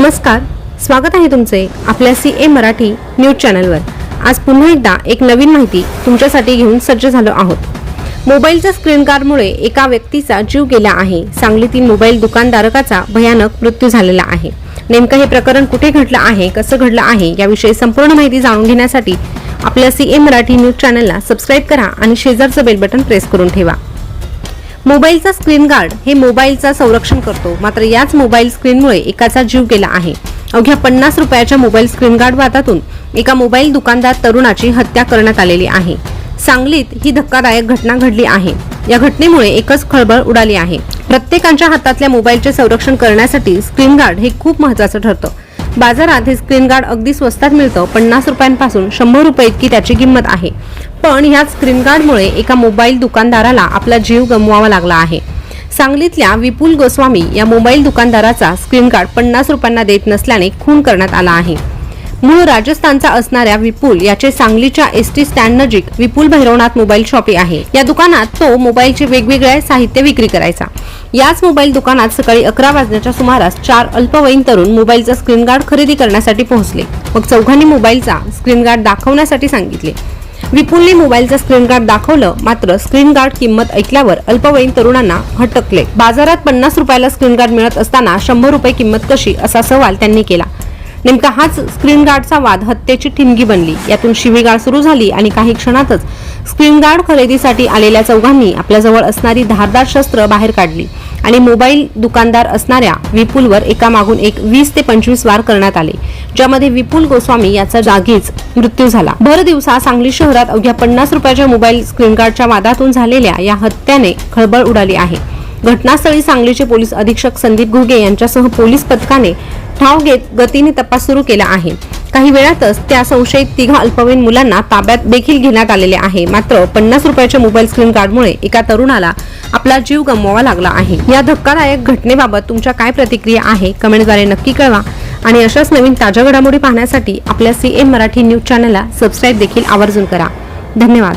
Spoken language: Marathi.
नमस्कार स्वागत आहे तुमचे आपल्या सी ए मराठी न्यूज चॅनलवर. आज पुन्हा एकदा एक नवीन माहिती तुमच्यासाठी घेऊन सज्ज झालो आहोत. मोबाईलच्या स्क्रीन गार्डमुळे एका व्यक्तीचा जीव गेला आहे. सांगलीतील मोबाईल दुकानधारकाचा भयानक मृत्यू झालेला आहे. नेमकं हे प्रकरण कुठे घडलं आहे कसं घडलं आहे याविषयी संपूर्ण माहिती जाणून घेण्यासाठी आपल्या सी ए मराठी न्यूज चॅनलला सबस्क्राईब करा आणि शेजारचं बेल बटन प्रेस करून ठेवा. मोबाईलचा स्क्रीन गार्ड हे मोबाईलचा संरक्षण करतो. मात्र याच मोबाईल स्क्रीनमुळे एकाचा जीव गेला आहे. अवघ्या पन्नास रुपयाच्या मोबाईल स्क्रीन गार्ड वादातून एका मोबाईल दुकानदार तरुणाची हत्या करण्यात आलेली आहे. सांगलीत ही धक्कादायक घटना घडली आहे. या घटनेमुळे एकच खळबळ उडाली आहे. प्रत्येकाच्या हातातल्या मोबाईलचे संरक्षण करण्यासाठी स्क्रीन गार्ड हे खूप महत्वाचं ठरतं. बाजारात हे स्क्रीन गार्ड अगदी स्वस्तात मिळतं. पन्नास रुपयांपासून शंभर रुपये इतकी त्याची किंमत आहे. पण ह्या स्क्रीन गार्डमुळे एका मोबाईल दुकानदाराला आपला जीव गमवावा लागला आहे. सांगलीतल्या विपुल गोस्वामी या मोबाईल दुकानदाराचा स्क्रीन गार्ड पन्नास रुपयांना देत नसल्याने खून करण्यात आला आहे. मूळ राजस्थानचा असणाऱ्या विपुल याचे सांगलीच्या एस टी स्टँड नजीक विपुल भैरवनाथ मोबाईल शॉपी आहे. या दुकानात तो मोबाईलचे वेगवेगळे साहित्य विक्री करायचा. याच मोबाईल दुकानात सकाळी अकरा वाजण्याच्या सुमारास चार अल्पवयीन तरुण मोबाईलचा स्क्रीन गार्ड खरेदी करण्यासाठी पोहोचले. मग चौघांनी मोबाईलचा स्क्रीन गार्ड दाखवण्यासाठी सांगितले. विपुलने मोबाईलचं स्क्रीन गार्ड दाखवलं मात्र स्क्रीन गार्ड किंमत ऐकल्यावर अल्पवयीन तरुणांना हटकले. बाजारात पन्नास रुपयाला स्क्रीन गार्ड मिळत असताना शंभर रुपये किंमत कशी असा सवाल त्यांनी केला. नेमका हाच स्क्रीन गार्डचा वाद हत्येची ठिणगी बनली. यातून शिवीगाळ सुरू झाली आणि काही क्षणातच स्क्रीन गार्ड खरेदीसाठी आलेल्या चौघांनी आपल्याजवळ असणारी धारदार शस्त्र बाहेर काढली आणि मोबाईल दुकानदार असणाऱ्या विपुलवर एकामागून एक वीस ते पंचवीस वार करण्यात आले ज्यामध्ये विपुल गोस्वामी याचा जागीच मृत्यू झाला. भर दिवसा सांगली शहरात अवघ्या पन्नास रुपयाच्या मोबाईल स्क्रीन गार्डच्या वादातून झालेल्या या हत्याने खळबळ उडाली आहे. घटनास्थळी सांगलीचे पोलीस अधीक्षक संदीप घुगे यांच्यासह पोलीस पथकाने ठाव घेत गतीने तपास सुरू केला आहे. काही वेळातच त्या संशयित तिघा अल्पवयीन मुलांना ताब्यात देखील घेण्यात आलेले आहे. मात्र पन्नास रुपयाच्या मोबाईल स्क्रीन कार्डमुळे एका तरुणाला आपला जीव गमवावा लागला आहे. या धक्कादायक घटनेबाबत तुमच्या काय प्रतिक्रिया आहे? कमेंटद्वारे नक्की कळवा. आणि अशाच नवीन ताज्या घडामोडी पाहण्यासाठी आपल्या सी एम मराठी न्यूज चॅनलला सबस्क्राईब देखील आवर्जून करा. धन्यवाद.